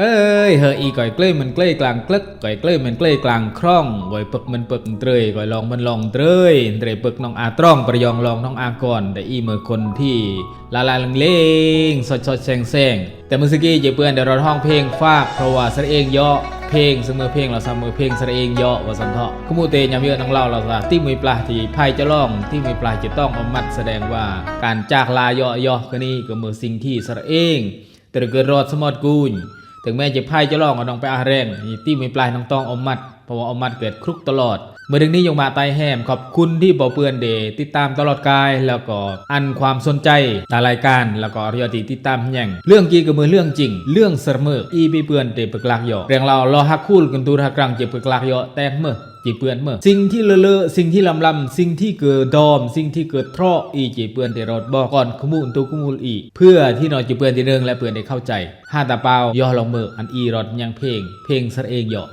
เอ้ยเฮออีก่อยเกล้ยมันเกล้ยกลางกลึกก่อยเกล้ยมันเกล้ยกลางคร่องก่อยปึกมันปึกเตยก่อยลองมันลองเตยเตยปึกน้องอาตร้องประยองลองน้องอาก่อนแต่อีเมื่อคนที่ลาลาเลงเลงสดสดแซงแซงแต่เมื่อสกี้เจเปื่อนเดี๋ยวเราห้องเพลงฟากเพราะว่าสระเองย่อเพลงเสมอเพลงเราเสมอเพลงสระเองย่อว่าสันเถาะขมูเตยำเยอะน้องเล่าเราซะที่มือปลาที่ไพ่จะล่องที่มือปลาจะต้องอามัดแสดงว่าการจากลาเย่อย่อก็นี่ก็มือสิ่งที่สระเองแต่เกิดรอดสมอดกูญ ถึงแม้จะไพ่จะลองก็ต้องไปอาแรงนี่ที่มีปลายน้องต้องอมมัดเพราะว่าอมมัดเกิดครุกตลอด เมื่อดึงนี้ยงมาไตแหมขอบคุณที่บอเปือนเดติดตามตลอดกายแล้วก็อันความสนใจตารายการแล้วก็เรียติติดตามแย่งเรื่องกีกับมือเรื่องจริง เรื่องเสมออีปีเปือนเดปกลากยอเรื่องเรารอฮักคูลกันตูรักกลางเจ็บปกลากยอแต่เมื่อ จีเปือนเมื่อสิ่งที่เลอะเลอะสิ่งที่ลำลำสิ่งที่เกิดดอม สิ่งที่เกิดทรออีจีเปือนแต่รถบอกก่อนขมูลตัวขมูลอี เพื่อที่นอจีเปือนที่เรื่องและเปือนได้เข้าใจห้าตาเปล่าย่อลงมืออันอีรถยังเพลงเพลงสะเองเหยาะ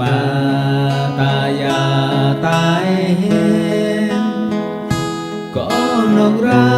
มาตายาตายเห็นก็น้องรา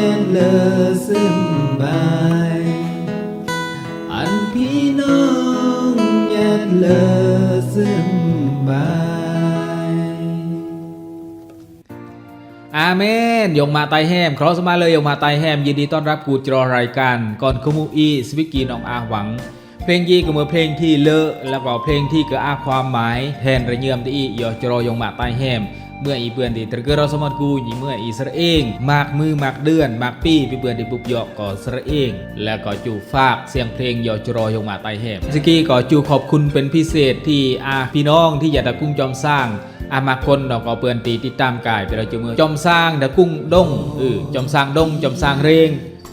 องอย่าเลอซึ่งบายอันพี่น้องอย่าเลอซึ่งบายอาเมนยงมาไตแฮมครอสมาเลยยงมาไตแฮม ยินดีต้อนรับกูจรอรายการก่อนขมูอีสวิกกีน้องอาหวัง เพลงยีก็มือเพลงที่เลอะแล้วก็เพลงที่เกิดอาความหมายแทนระเยื่อมที่อียอจรอยงมาไตแฮม เมื่ออีเปือนที่ตะเกอเราสมอดกูยีเมื่ออีสระเองมากมือมากเดือนมากปีไปเปือนตีปุบยอกก็สระเอง แล้วก็จูฝากเสียงเพลงยอจรอยงมาไตแหมสกี้ก็จูขอบคุณเป็นพิเศษที่อาพี่น้องที่อยากตะกุ้งจอมสร้างอามาคนเราก็เปือนตีติดตามกายไปเราจะมือจอมสร้างดะกุ้งดงเออจอมสร้างดงจอมสร้างเรง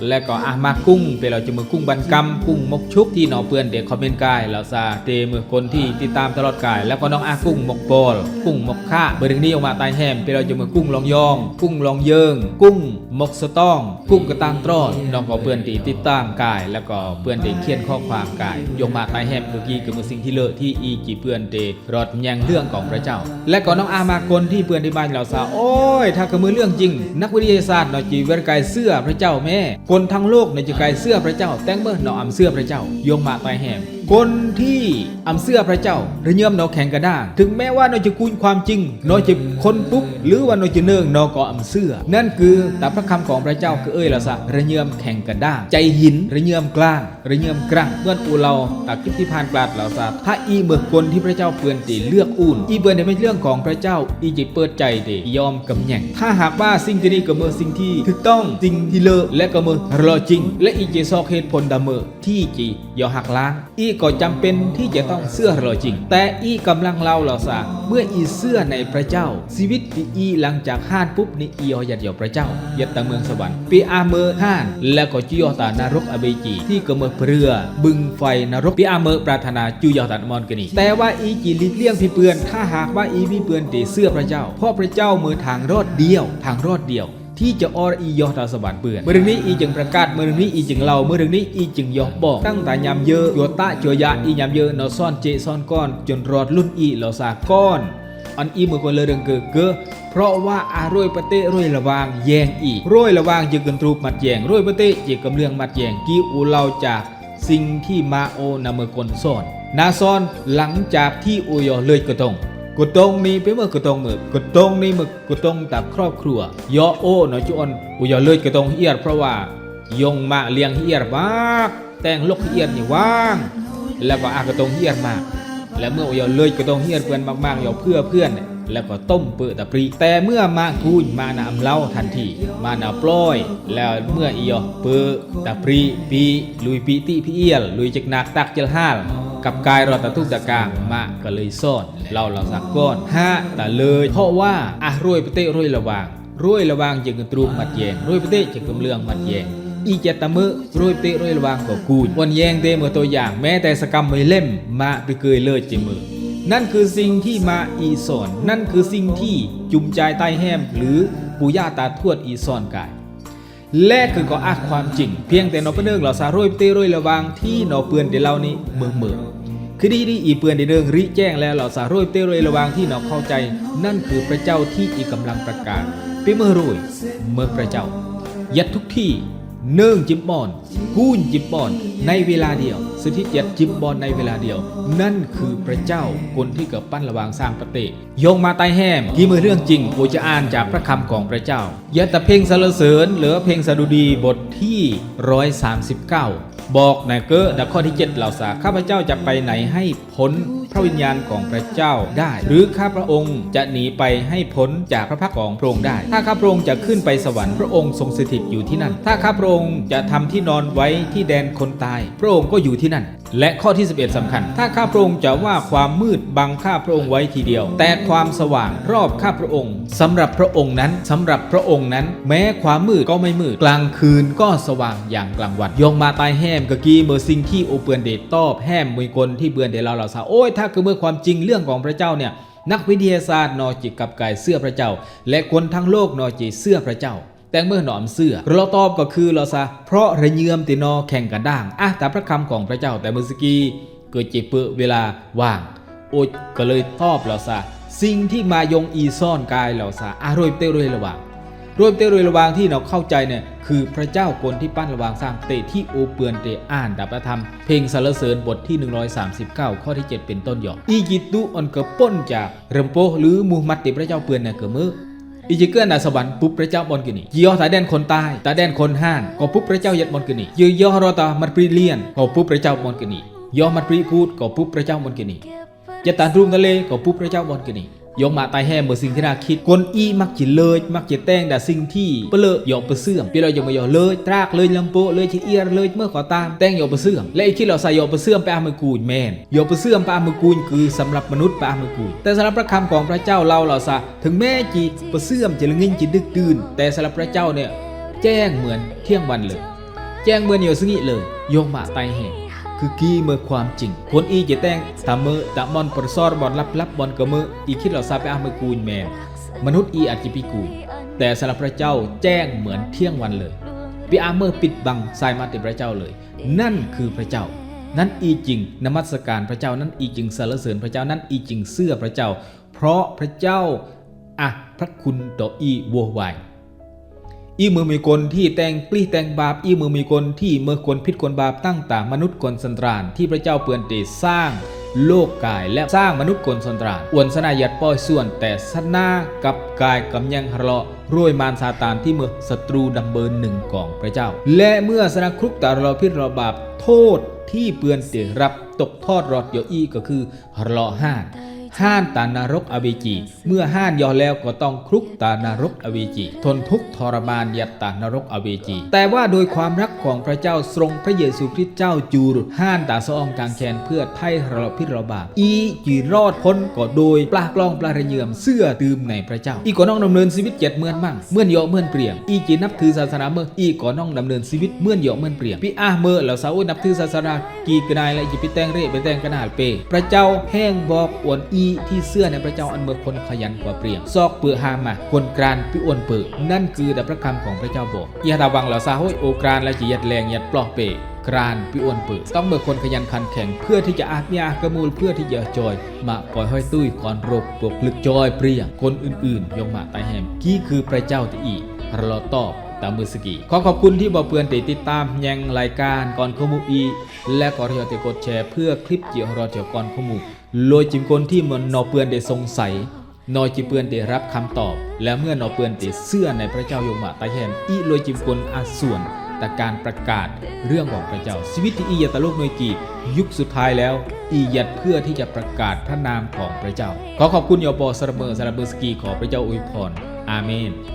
และก็อามากุ้งไปเราจะมือกุ้งบันกำกุ้งมกชุบที่หนอเปื่อนเด็กคอมเมนต์กายเราซาเตมือคนที่ติดตามตลอดกาย แล้วก็น้องอากุ้งมกโปลกุ้งมกข่าเบอร์นี้ออกมาตายแฮมไปเราจะมือกุ้งลองยอง กุ้งลองเยิง กุ้งมกสตอง กุ้งกระตังตรอดน้องก็เปื่อนตีติดตามกาย แล้วก็เปื่อนเด็กเขียนข้อความกายยงมาตายแฮมคือกี้คือมือสิ่งที่เลอะที่อีจีเปื่อนเตรอดแยงเรื่องของพระเจ้า และก็น้องอามาคนที่เปื่อนที่บ้านเราซาโอ้ยถ้าคือมือเรื่องจริง นักวิทยาศาสตร์เนาะจีเวรกายเสื้อพระเจ้าแม่คนทั้งโลกในจะกายเสื้อพระเจ้า แต่งเมื่อหนออำเสื้อพระเจ้า ยงมาตายแฮม คนที่อำเสื้อพระเจ้าระเยิมนอแข่งกระด้างถึงแม้ว่านอจะกุญความจริงนอจะคนปุ๊บหรือว่านอจะเนิ่งนอก็อำเสื้อ นั่นคือแตามพระคำของพระเจ้าคือเอ้ยละซะระเยิมแข่งกระด้างใจหินระเยิมกล้างระเยิมกลางเมื่อนอูเราตากกิที่ผ่านกลาดเหล่าซาถ้าอีเมื่อคนที่พระเจ้าเปือนตีเลือกอุ่นอีเปือนในไม่เรื่องของพระเจ้าอีจิเปิดใจเดยอมกำแหน่งถ้าหากว่าสิ่งที่นี่ก็เมื่อสิ่งที่ถูกต้องสิ่งที่เลอและก็เมื่อรอจริง และอีเจซอกเหตุผลดำเมอที่จียอหักล้างอีกก็จำเป็นที่จะต้องเสื้อเรอจริง แต่อีกำลังเล่าเหล่าซาเมื่ออีเสื้อในพระเจ้า ชีวิตที่อีหลังจากห้านปุ๊บนี่อียอยัดยอพระเจ้ายัดตังเมืองสวรรค์ปีอาเมอห้าน และก็จุยอตานรกอเบจี ที่ก็เมือเรือ บึงไฟนรกปีอาเมอปรารถนาจุยอตานมอนกันีแต่ว่าอีจีลิเลี่ยงพี่เปือนถ้าหากว่าอีพี่เปือนตีเสื้อพระเจ้าเพราะพระเจ้ามือทางรอดเดียว ทางรอดเดียว ที่จะอออียอตาสวรรค์เปือนเมื่อเรื่องนี้อีจึงประกาศเมื่อเรื่องนี้อีจึงเล่าเมื่อเรื่องนี้อีจึงยอบอกตั้งแต่ยามเยอะจัวตะจัวยะอียามเยอะนอซ่อนเจซ่อนก้อน จนรอดรุ่นอีเหล่าสาก้อนอันอีเมื่อคนเลยเรื่องเกิดเกอเพราะว่าอารวยปะเตรวยระวางแยงอีรวยระวางจึงกันตรูปมัดแยงรวยปะเตจึงกำเลืองมัดแยงกี้อูเราจากสิ่งที่มาโอนำมือกลซ่อนนาซอนหลังจากที่อูยอเลยกระตง กระตงนี้เป็นเมื่อกระตงมือกระตงนี้มือกระตงตับครอบครัวยอโอเนาะจุอนอูยอเลยกระตงเฮียร์เพราะว่ายงมาเลี้ยงเฮียร์มากแต่งลกเฮียร์นี่ว่าง แล้วก็อากระตงเฮียร์มาก และเมื่ออยอเลยก็ต้องเฮียนเพื่อนมากๆอยอเพื่อเพื่อนแล้วก็ต้มเปื้อตะปรีแต่เมื่อมาคูนมานาอำเล่าทันทีมานาปล้อย แล้วเมื่ออียอเปื้อตะปรีปีลุยปีติพี่เอียลลุยจักนักตักเจลห้าล กับกายเรอตะทุกตะกางมาก็เลยซ่อนเราเราสักก้อนห้าแต่เลย เพราะว่าอะรวยประเตรวยระวางรวยระวางจึงกระตรูมมัดแยงรวยประเตจึงกำเลืองมัดแยงอีเจตะมือรวยเตะรวยระวางกับกูนวันแยงเตมือตัวอย่างแม้แต่สกรรมไม่เล่มมาไปเกยเลยจิมือนั่นคือสิ่งที่มาอีสอนนั่นคือสิ่งที่จุมใจใต้แห้มหรือปู่ย่าตาทวดอีสอนกาย และคือก็อาความจริง เพียงแต่นอเปเนิงเราสารวยเตะรวยระวังที่นอเปือนเดเล่านี้เมือเมือคือดีดีอีเปือนเดเดิงริแจ้งแล้วเราสารวยเตะรวยระวังที่นอเข้าใจ นั่นคือพระเจ้าที่อีกำลังประกาศเป็นเมื่อรวยเมื่อพระเจ้า ยัดทุกที่เนื่องจิบบอน กู้จิบบอน ในเวลาเดียว สถิตยัดจิบบอนในเวลาเดียว นั่นคือพระเจ้าคนที่เกิดปั้นระวางสร้างประเตยงมาใต้แห้มกี่มือเรื่องจริงกูจะอ่านจากพระคำของพระเจ้ายัดแต่เพลงสรรเสริญ เหลือเพลงสดุดีบทที่139บอกในเกอดักข้อที่ 7 เหล่าสาข้าพเจ้าจะไปไหนให้พ้นพระวิญญาณของพระเจ้าได้ หรือข้าพระองค์จะหนีไปให้พ้นจากพระพักตร์ของพระองค์ได้ ถ้าข้าพระองค์จะขึ้นไปสวรรค์พระองค์ทรงสถิตอยู่ที่นั่น ถ้าข้าพระองค์จะทำที่นอนไว้ที่แดนคนตาย พระองค์ก็อยู่ที่นั่นและข้อที่ 11สำคัญ ถ้าข้าพระองค์จะว่าความมืดบังข้าพระองค์ไว้ทีเดียว แต่ความสว่างรอบข้าพระองค์สำหรับพระองค์นั้นสำหรับพระองค์นั้น แม้ความมืดก็ไม่มืด กลางคืนก็สว่างอย่างกลางวันยงมาตายแห้มกะกี้เมื่อสิ่งที่โอเปือนเดตตอบแห้มมวยกลที่เบือนเดเราเราสาโอ้ยถ้าคือเมื่อความจริงเรื่องของพระเจ้าเนี่ยนักวิทยาศาสตร์นอจิกกับกายเสื้อพระเจ้า และคนทั้งโลกนอจิเสื้อพระเจ้า แต่เมื่อหนอมเสื้อเราตอบก็คือเราซะ เพราะระเยือมตินอแข่งกันด่างอะแต่พระคำของพระเจ้าแต่เมื่อสกีเกิดเจ็บเปื้อเวลาว่างโอ้ยก็เลยตอบเราซะ สิ่งที่มายงอีซ่อนกายเราซะอารวยเตรวยระหว่างรวมเตรวยระหวางที่เราเข้าใจเนี่ยคือพระเจ้าคนที่ปั้นระหวางสร้างเตที่โอเปือนเตอ่านดับประธรรม เพลงสรรเสริญบทที่ 139 ข้อที่ 7 เป็นต้นหยอกอีกิตุออนเกะป้นจากเรมโปหรือมูฮัมหมัดติพระเจ้าเปือนเนี่ยเกะมือ อีจิเกิลนาสวรรค์ปุ๊บพระเจ้าบอลกินี่ยอตาแดนคนใต้ตาแดนคนห้านก็ปุ๊บพระเจ้ายัดบอลกินียือยอรอตามัดปรีเลียนก็ปุ๊บพระเจ้าบอลกินียอมัดปรีพูดก็ปุ๊บพระเจ้าบอลกินี่จะตานรูมทะเลก็ปุ๊บพระเจ้าบอลกินี ยกมาตายแห่เมื่อสิ่งที่น่าคิดกนอีมักจิเลยมักจะแต่งแต่สิ่งที่เปเลอะหยอกเปเสื่อมพี่เราอย่ามายอเลยตรากเลยลำโปเลยชีเอียเลยเมื่อขอตามแต่งยอกเปเสื่อมและไอ้คิดเราใส่ยอกเปเสื่อมไปอามือกูนแมนยอกเปเสื่อมไปอามือกูนคือสำหรับมนุษย์ไปอามือกูนแต่สำหรับพระคำของพระเจ้าเราเราซะถึงแม้จีเปเสื่อมจะละงิ่งจิดึกดื่นแต่สำหรับพระเจ้าเนี่ยแจ้งเหมือนเที่ยงวันเลย แจ้งเหมือเหนียวสงิเลยโยงมาตายแห่ คือกี้เมื่อความจริงคนอีจะแต่งตามมือตามอนประซอร์บอลลับลับบอลกระมืออีคิดเราซาไปอาเมกูนแมนมนุษย์อีอาจจะปีกูแต่สำหรับพระเจ้าแจ้งเหมือนเที่ยงวันเลยปีอาเมื่อปิดบังสายมาติดพระเจ้าเลย นั่นคือพระเจ้า นั่นอีจริงนมัสการพระเจ้านั่นอีจริงสรรเสริญพระเจ้านั่นอีจริงเสื้อพระเจ้า เพราะพระเจ้าอะพระคุณต่ออีวัววาย อีมือมีคนที่แต่งปลี้แต่งบาปอีมือมีคนที่เมื่อคนพิษคนบาปตั้งแต่มนุษย์คนสันตรานที่พระเจ้าเปือนเตสร้างโลกกายและสร้างมนุษย์กลสันตรานอวนสนายัดป้อยส่วนแต่สนากับกายกำยังฮะเลาะรวยมารซาตานที่เมื่อศัตรูดัมเบอร์หนึ่งของพระเจ้า และเมื่อสนาครุกตาเราพิษเราบาปโทษที่เปือนเตรับตกทอดรอดเยอีก็คือฮะเลาะห้า ห้านตานรกอเวจี เมื่อห้านยอแล้วก็ต้องครุกตานรกอเวจี ทนทุกข์ทรมานยัดตานรกอเวจี แต่ว่าโดยความรักของพระเจ้าทรงพระเยซูคริสต์เจ้าจูรห้านตาสองกางแขนเพื่อไถ่เราพิรบาปอีจีรอดพ้นก็โดยปลากลองปลาระเยื่อมเสื้อตืมในพระเจ้า อีก่อน้องดำเนินชีวิตเจ็ดเมื่อนมั่งเมื่อนเยาะเมื่อนเปลี่ยงอีจีนับถือศาสนาเมื่ออีก่อน้องดำเนินชีวิตเมื่อนเยาะเมื่อนเปลี่ยงพี่อาเมื่อแล้วสาวนับถือศาสนากีกระไดและอีไปแตงเร่ไปแตงกระนาลเป พระเจ้าแห้งบอกอวนอีที่เสื้อในพระเจ้าอันเมื่อคนขยันกว่าเปลี่ยงซอกเปือหามาคนกรานพิอวนเปือนั่นคือแต่พระคำของพระเจ้าบอกอย่าตาวังเหล่าสาห้อยโอกรานและจียัดแรงยัดปลอกเปกรานพิอวนเปือต้องเมื่อคนขยันขันแข็งเพื่อที่จะอาจมีอากระมูลเพื่อที่จะจอยมาปล่อยห้อยตุ้ยก่อนรบปกลึกจอยเปลี่ยงคนอื่นๆยงมาตายแหมกี้คือพระเจ้าที่อีเราตอบ ตามมือสกีขอขอบคุณที่บอกเพื่อนติดติดตามยังรายการก่อนขมุอี และก็รยอติกดแชร์เพื่อคลิปเกี่ยวรอเจียวก่อนขมุโดยจิมคนที่มันนอเปื่อนได้สงสัยนอยจิเปือนได้รับคำตอบ และเมื่อนอเปือนได้เสื้อในพระเจ้ายมาตาแหมอีโดยจิมคนอาส่วนแต่การประกาศเรื่องของพระเจ้าชีวิตที่อียตะโลกน่วยกียุคสุดท้ายแล้ว อียัดเพื่อที่จะประกาศพระนามของพระเจ้า ขอขอบคุณยอปอสระเมอสระเบอร์สกีขอพระเจ้าอวยพรอาเมน